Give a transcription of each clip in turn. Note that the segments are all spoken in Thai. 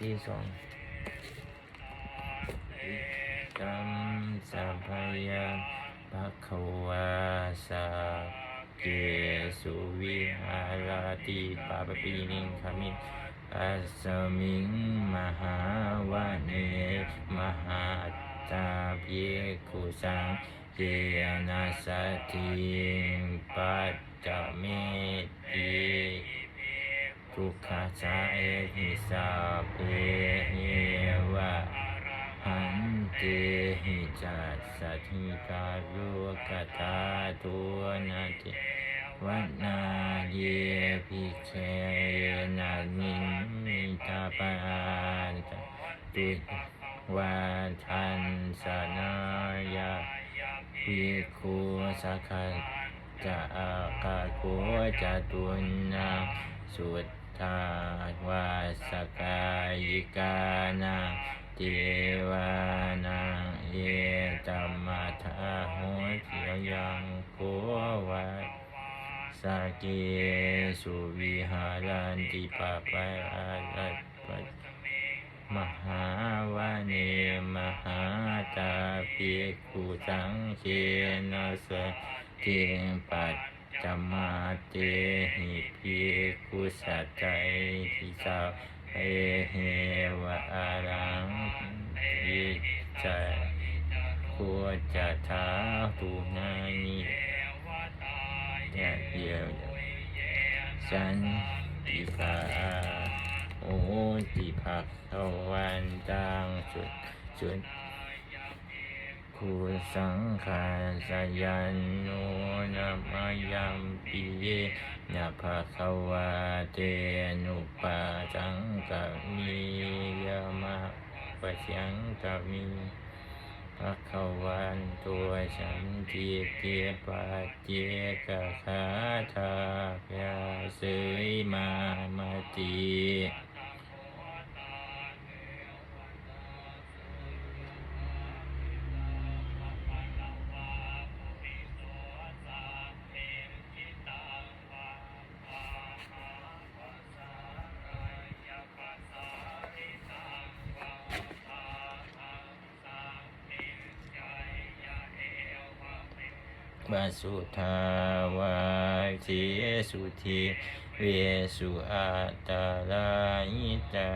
ที่สองกัมสัพพยาภะคะวาสาเกสุวิหารติปาปปีนิงคามิอัสมิงมหาวะเนมหาตาเพียกุสังเจนะสัตถิปัจจเมติ ทุกขาจาเอหิสาเพเยวะหันเตหิจัสสทิกาลุกตาตัวนาติวันาเยภิกเขนานิมิตาปานตุวันทันสนายาภิกขุสักขะจะอากาโกจะตุนาสุต ตาวาสกายิกานาเทวานาเยตัมมาทาโหติยังโกวาสเกสุวิหารันติปะปะอาลัตปัมหาวาเนมหาตาภิกขุสังเขนะสเทปัจ จมาเตหิภิกุสัจใจทิสาเอเหวะอารังยิจาโคจะทาตุนานิเนี่ยเดียวฉันติภาโอติภักทวันตังสุดสุด คูสังขารสยันโนนะมายัมปิเยนะภะคะวะเตนุปาจังกะมียามะปะยังกะมีภะควันตัวฉันทีเกียปัจเจกะขาทาพยาเสยมามาติ บาสุทาวาสีสุธีเวสุอาตาลายิตา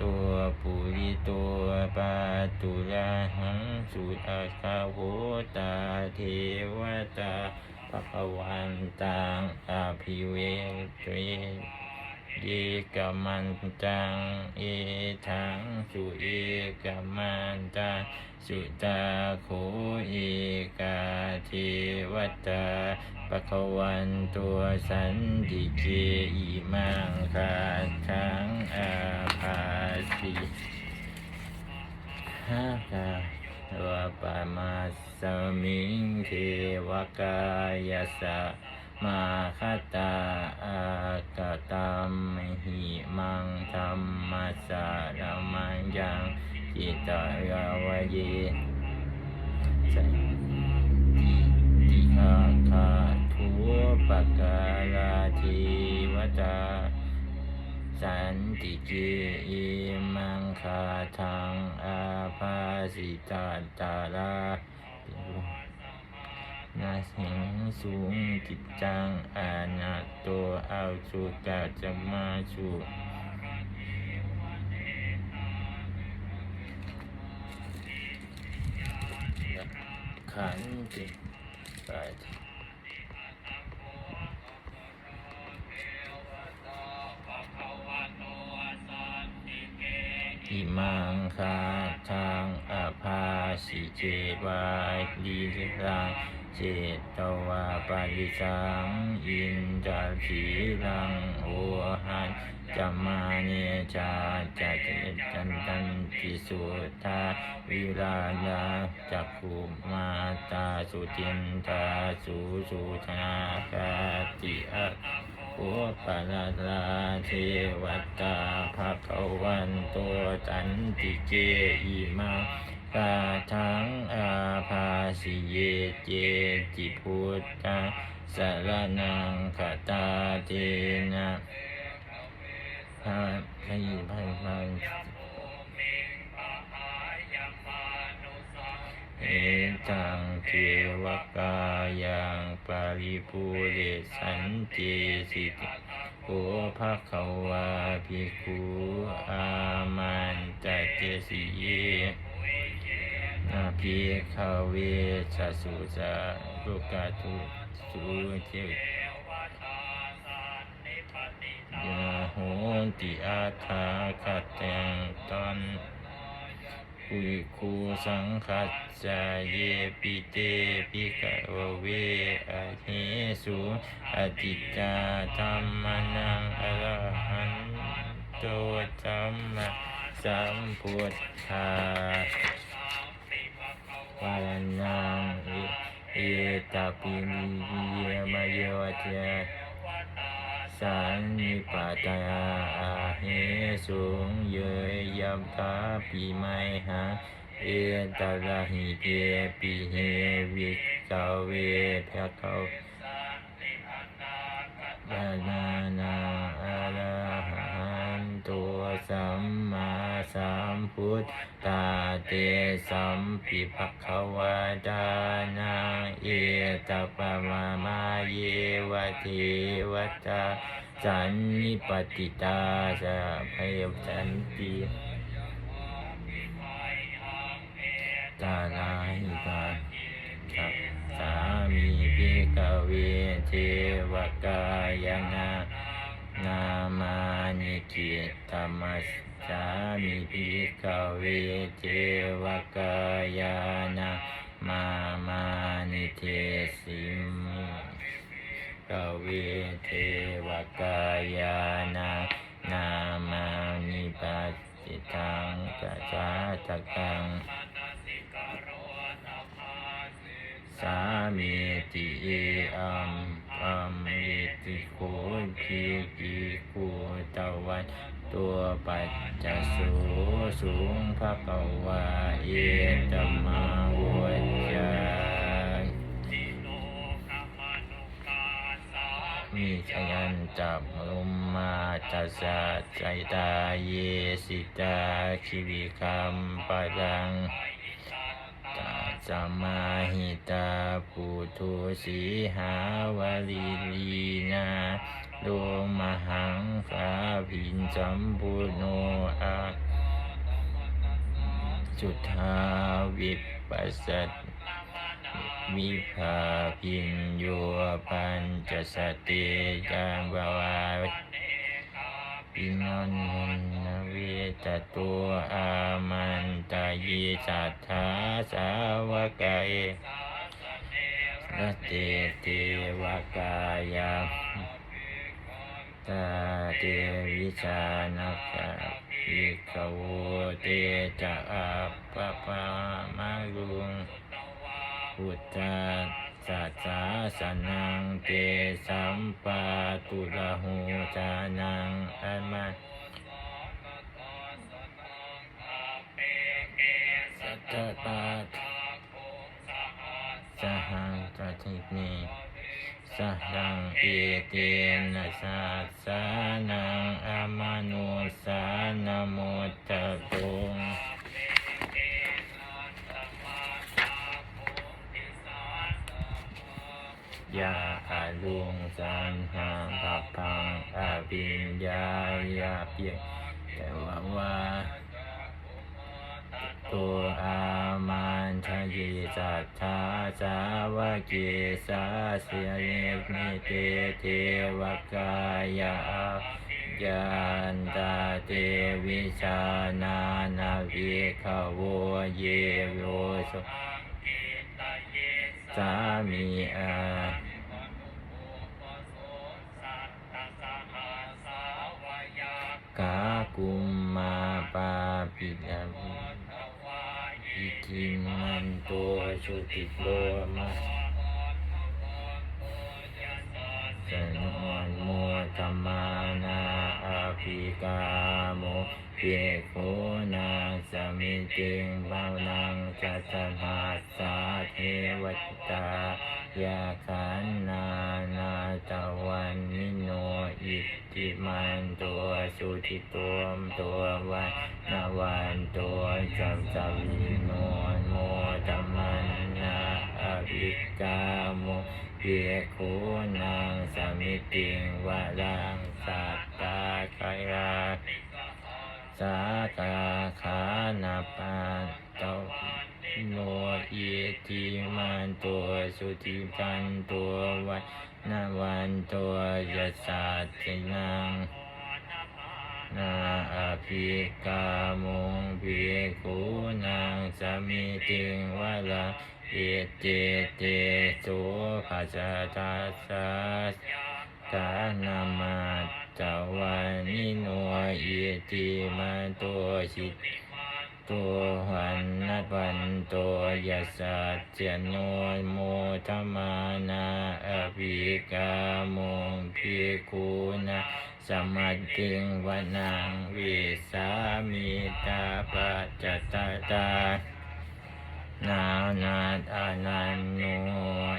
ตัวปุริตัวปาตุลาหังสุอาคาโหตาเทวตาภะคะวันตังอาภิเวตเต เยกมันตัง เอทังสุเอกมันตัง สุตาโคเอกาเทวตาปะคะวันตัวสันติเกอิมังคาทังอาภาสิหากาตัวปามาสมิงเทวกายสะ มาคตาอากาตามหิมังธรรมาสารมังยังจิตายาวเยสันติติคาคาทุปกาลาทิวตาสันติเกอิมังคาทังอาภาสิตาตาลา นาสงสูงจิตจังอานาโตเอาสุกาจะมาสุขันติไปอิมังคาทางอาภาสิเจวายลีรัง เจตวาปาริสังอินจารีรังโอหันจัมมาเนจาจัตจันตันติสุทาวิลาลาจักขุมาตาสุจินตาสุสุชนาคาติอะอุปาราลาเทวตาภะควันตัวตันติเกอิมาทังอาภา สิเยเจจิพุทธาสารนังคตาเทนะพระพระยิพันพันเอตังเทวกายังปาริภูเรสันติสิทธิโอภะคะวาภิกขุอามันตเตสิเย นาภิกขเวชสุจารุกาตุสุเจยาโหติอาทาคัตตังตันปุยคูสังคัจจาเยปิเตปิกะวเวอะเหสุอติจาธัมมนังอรหันโตธัมมะสัมพุทธา วาลานังเอตาปินิเยมโยวเจสันนิปาตาอาเหสุงเยยัมตาปิไมหาเอตาลาหิเกปิเฮวิกาเวภะเขาวาลานังอะระหัน ตัวสัมมาสัมพุทธาเตสัมปิภควะดานังเอตปะมามาเยวะเทวตาสันนิปติตาจะพยสันติตาลาหิตาสัพสามีพิกเวเทวกายนา นามานิกิตมัสสามิพิกเวเทวกายานามามานิเทสิมกเวเทวกายานานามานิปัสสิทังกัจจาตกัง สามีติเออัมอัมเมติโคทีกีกูตวันตัวปัจจสุสูงภะคะวาเอตมาวัจามีชยันจับลุมมาจัสะใจตาเยสิตาคิวิคัมปะดัง สัมมาหิตาปุถุสีหาวลีลีนาโดมหังคาพินสัมปุโนอาจุธาวิปัสสตวิภาพินโยปัญจสติจามบาวาปินนนเวตตัวอามันิสัทธาสาวกายรเตเทวกายาตาเตวิชานักปิกโวเตจะอาปะปะมาลุงพุทธาสัจจาสนังเตสัมปาตุระหูจานังอมา สัจจปาสหังตทิเนสหังเอเตนะสัสสานังอามานุสานโมตตะโตยาอาลุงสันหาปับพังอาปิญญายาเพียแต่ว่าว่า ตัวอามันชยิจัตถาสาวกเกสาเสียเนมิเตเทวกายายันตาเตวิชานานาวิขโวเยโยสสามีอากากุมมาปาปิดา อิทิมันตัวชุติโลมาสนอนโมตมานาอาภิกาโมภิกโนางสมิติงบานังจัตมาสาเทวตา ยาขันนานาตะวันนิโนอิติมันตัวสุทิตัวมตัววันนาวันตัวจัมจัมมิโนโมตมันนาอภิกาโมเพียคูนางสมิติงวะรังสัตตาคายาสากาขานาปาต โนอิติมันตัวสุทิจันตัววันนาวันตัวยัสสัจจินังนาอภิกามุงภิกขุนางสมิติงวะลาเอเจเตสุภาจาตาสาตานามาจาวันนิโนเอติมาตัวชิต ตัววันนัดวันตัวยัสสัจเจโนโมธมานาอภิกามุงภิกขุนางสมัติงวนังวิสามิตาปัจจตตานานาอานันโน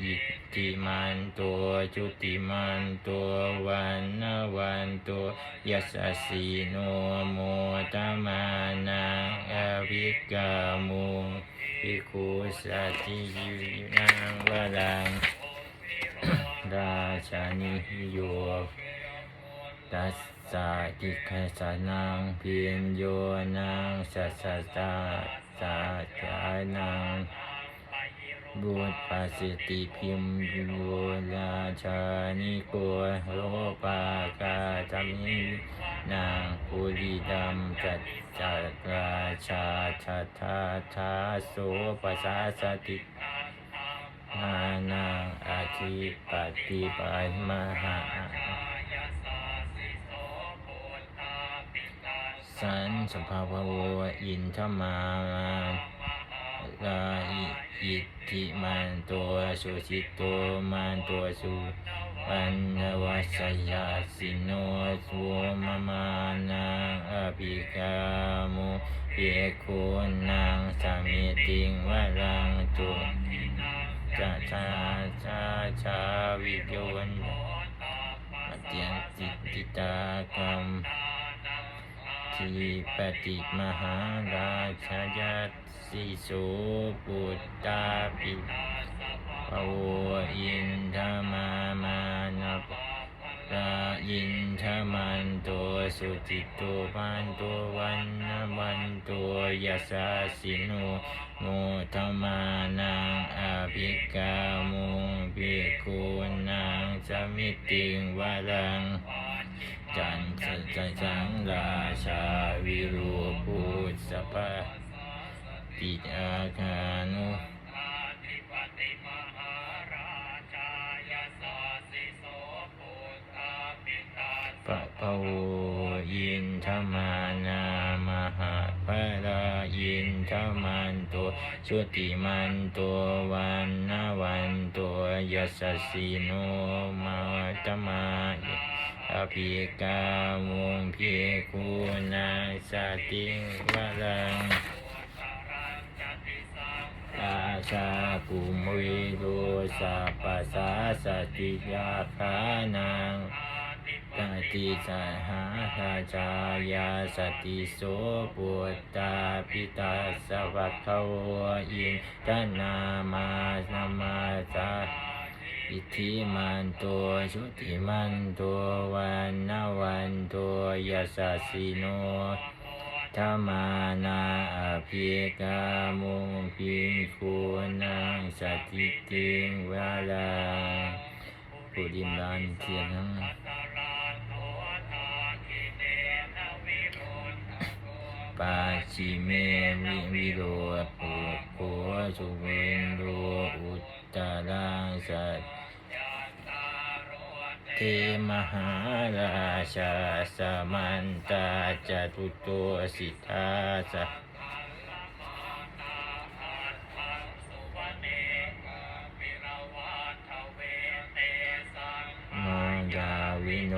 อิติมันตัวจุติมันตัววันนาวันตัวยัสสีโนโมตมา ภิกามุงภิกขุสัจจิยินังวรังราชานิโยตัสสะทิคาสานังเพียนโยนังสัสสะตาสาจานัง บุตรปัสสติพิมโยราชานิโกโลปากาจามินางปุริดัมจัตจัตราชาชัทาทาโสปัสสาสตินานังอาทิปฏิปันมหาสันสภาวะโวอินทมาลา อิอิทิมันตัวสุชิตตัวมันตัวสุปันนวัสยาสิโนสุมมานังอภิกามุเพียคุนังสามิติงวรังตุจะชาชาชาวิโยนเตียนจิตติตากรรม ทีปฏิมหาราชยัตสิสุปุตตาปิปวอินทมามานะราอินทมันตัวสุจิตตัวมันตัววันนะวันตัวยัสสะสิโนโมธมานังอภิกามุงภิกขุนางสมิติงวรัง จันทร์จันจังราชาวิรูปุสสะปะติอาคานุปะปะโวยินทมานามหาปะรายินทมันตัวชุติมันตัววันนาวันตัวยสสสสีโนมาตมา อภิกามุงพิคูนาสติงวรังอาชาภูมิวิโรสัพพสาสติยาคานังตติสหาราชายาสติโสปุตตาปิตาสวัคโวอินทนามานามาสา อิทธิมันตัวชุติมันตัววันนาวันตัวยัสสะสีโนธรรมานาอภิกามุงพิงคูนังสติติงวาลังปุริมันเทียนังปาชิเมวิวิโรปุโคสุเวนโรอุตตารังสัต เทมหาราชาสมันตาจตุตัวสิทธาสะมังกาวิโน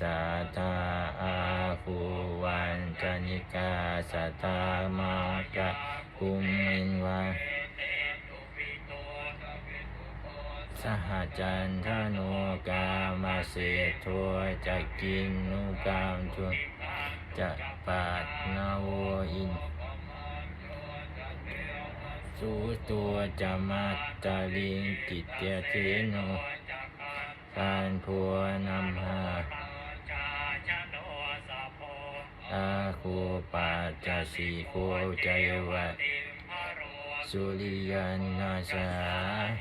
สาตาอาคูวันจนิกาสตามากะกุมมินวา สหจันทโนกามาเสทัวจะกินนุกามทุจะปาดนาโวอินสูตัวจะมาตาลิงกิตเตเทโนการพัวนำหาอาคูปาจาสีโคใจวัด สุริยันนาชา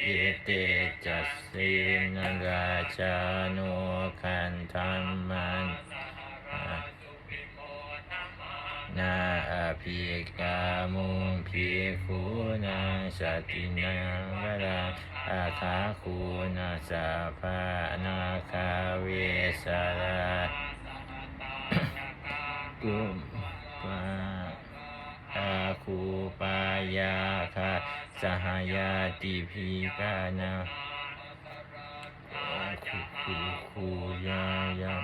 เอเตจัสสินราชาโนคันธรรมันนาอภิกามุงพิคูนาสตินังวราอาคาคูนาสาภานาคาเวสารากุมปา อาคูปายาคาสหายาติพีกานาคูคูคูยายา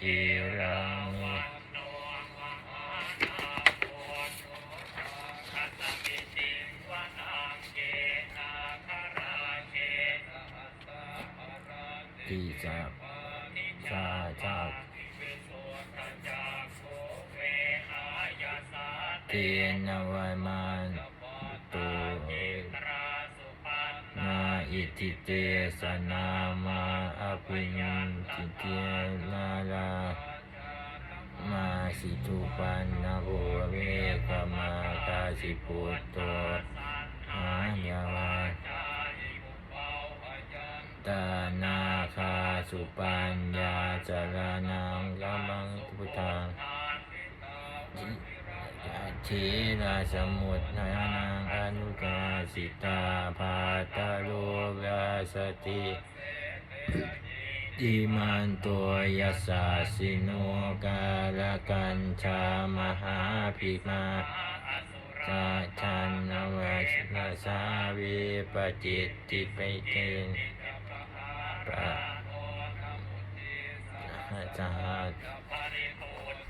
เอรังเนติจับชาจับเทนวายมันตุนาอิติเตสนามาอภิญันติเตลาลามาสิทุปันนาโบเวกมากาสิปุตโตหายาวาตานาคาสุปัญญาจารนังกัมมังพุทธัง ทีราสมุทนานังอนุกาสิตาภาตาโลกาสติอิมันตัวยัสาสิโนกาลกันชามหาภิมาจาชันนวัสนาสาวิปจิตติไปเตนปะจา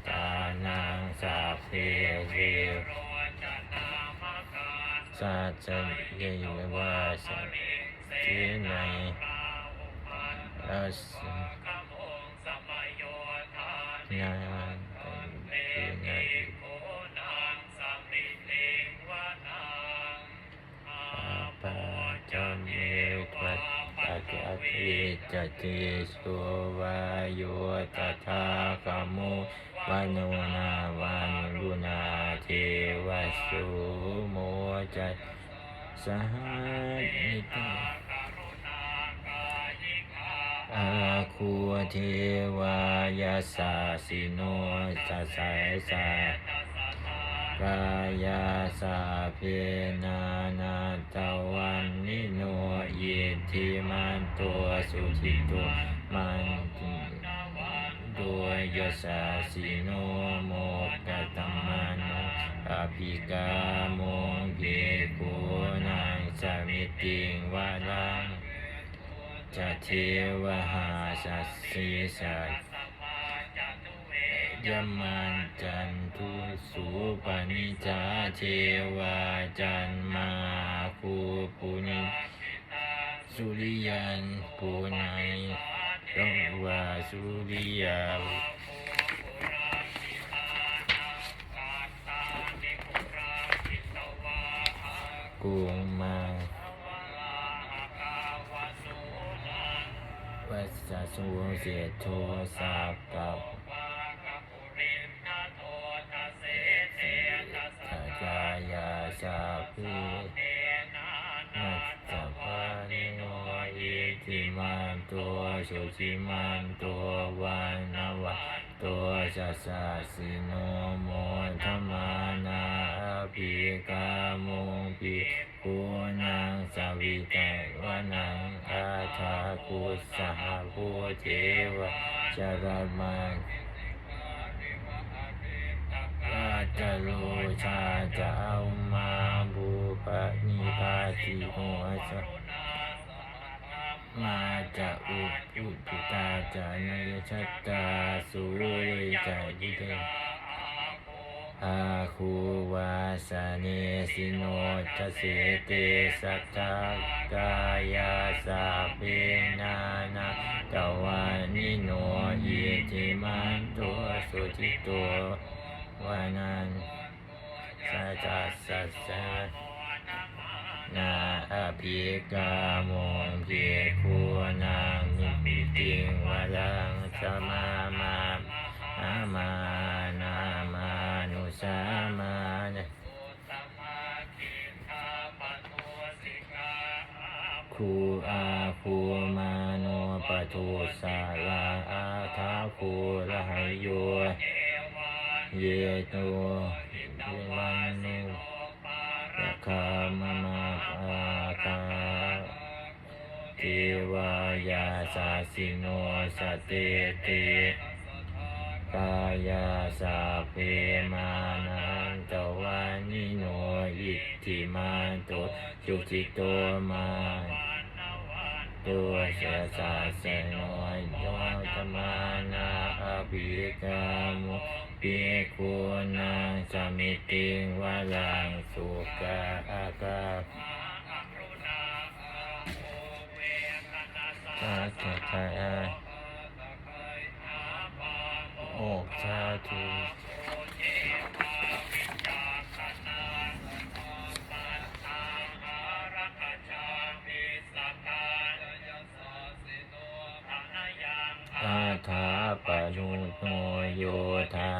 ตานังสาเพเวสัจเยวาสัทีในอัสนานเป็นทีในปาจามิวัตตะกะทิจติสุวายโยตถาคามุ วันโนาวันรุณาเทวสุโมจัสสหันิตาอาคูเทวายาสาสิโนสัสสสากายาสาเพนานาตะวันนิโนเยติมันตัวสุจิตัวมัน ด้วยยสาสิโนโมกตมันอภิกาโมงเกกุนังสมิติงวาลังจะเทวหาสัสสีสัสยมันจันทุสุปนิจาเทวาจันมาคูปุณิสุริยันปุนัย รวาสุริยากุมาวัสสุเสโทสากับสัจายาสาพิ สุจิมันตัววันนวะตัวสัสสะสิโนโมธรรมานาภิกามุงปิปุนังสวิตวนังอาทาคุสหภูเทวะจารมังราชโลชาจะเอามาบูปนิพาติโหสะ มาจะอุปุติตาจานยชัตาสุเรจายิเตอาคูวาสเนสิโนทเสเตสัตตากายาสาเปนานาตวานิโนยิติมันตัวสุจิโตววานันสัจจสสัสสะ นาอภิกามงเพีคูนางนิพิติงวลังสมามาอามานามานุสามานะคูอาคูมาโนปทุสาลาอาทาคูละหายโยเยโตเยวันโนยะคามม เทวายาสาสิโนสเตติกายาสาเพมานันตวานิโนอิทธิมาโตจุติโตมาตัวเสสาเสโนโยตมานาอภิกามุปิคุนาสมิติงวาลังสุกาอากา ตาตาตาอาโอกชาทุอาถาปนุโนโยธา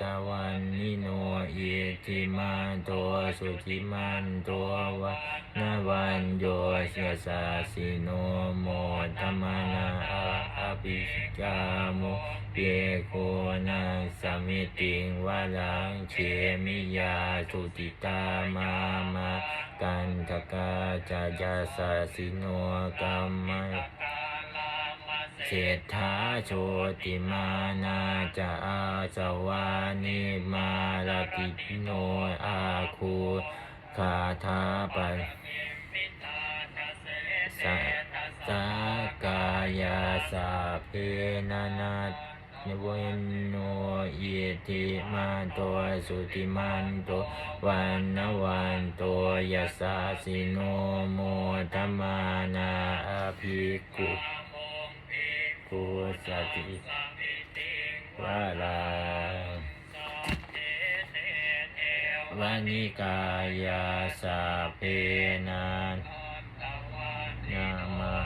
ตวันนิโนเยติมันโตสุจิมันโตวะนาวันโยเสสาสิโนโมตมนาอาภิกาโมเปโกนังสมิติงวะลังเชมิยาสุติตามามากันทกาจายาสาสิโนกัมมะ เศรษฐาโชติมานาจะอาสวานิมาลติโนอาคูคาทาปันสัสากายาสาเพนานาเวนโนเยติมาโตสุติมันโตวันนวันโตยาสาสิโนโมธรมานาอภิกุ ภูสติวาลาวันิกายาสาเพนานนามา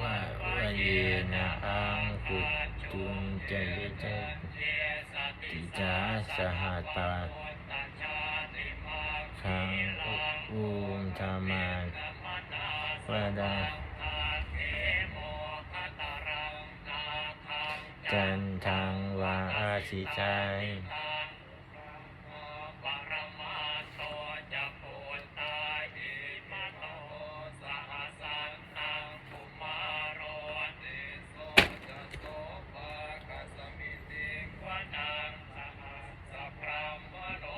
ว่าวยนะอังกุตุงเจเจติจาสหตาขังอุมธรรมานวาดา จันทังวาอาชิจัย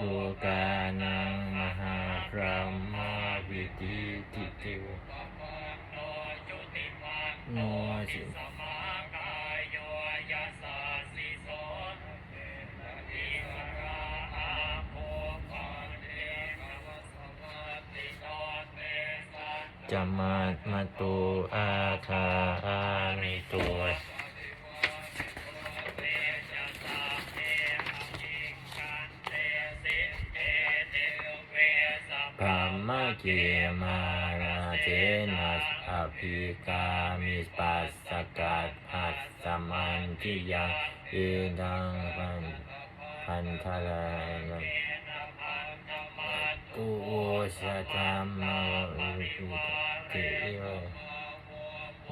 โลกานังมหาพรหมวิติติติวโนจิ มามาตูอาคาอามิตัวพามมาเกมาราเจนัสอภิกามิปัสสกัดอัสสมันทิยังเอดังพันพันทลายกุโอสะธรรมอุปิเท ติโยโม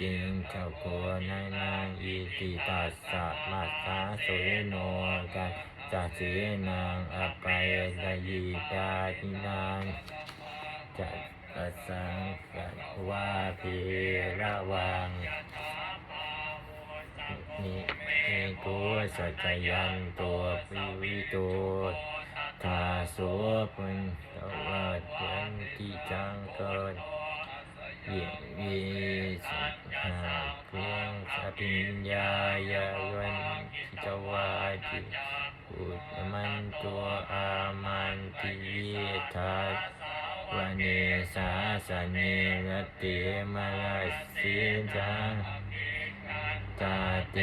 จิงขะโกนานาอิติตัสสะมัสสาสุริโนกันจัสเสนังอภัยดยิตาทินังจัตตสังกัวาเพระวังนี่โกสัจยันตัวปิวิโตทาโสปุญตวัฏยันติจังเกิด เยวิสุหาพวงสัพพิญญายาวันทิจวาจิอุตมันตัวอามันติเยทัสวเนสาสเนรติมลาสิจัง ตาเต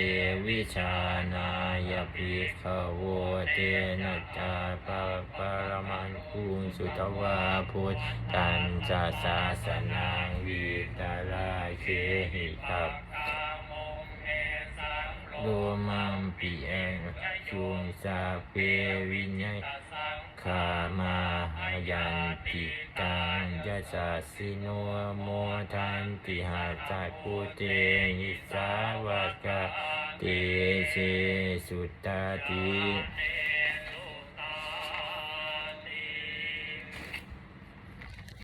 วิชานายปิขโวเตนะจาปะปะรมันคุงสุตวาพุทธันจะสาสนังวิตาลาเคหิตับโดมัมปิเองชุงสาเปวินัย ขามาหายันติกังยะสัสิโนโมทันติหาจักปุเตหิสาวกะติเชสุตตาติ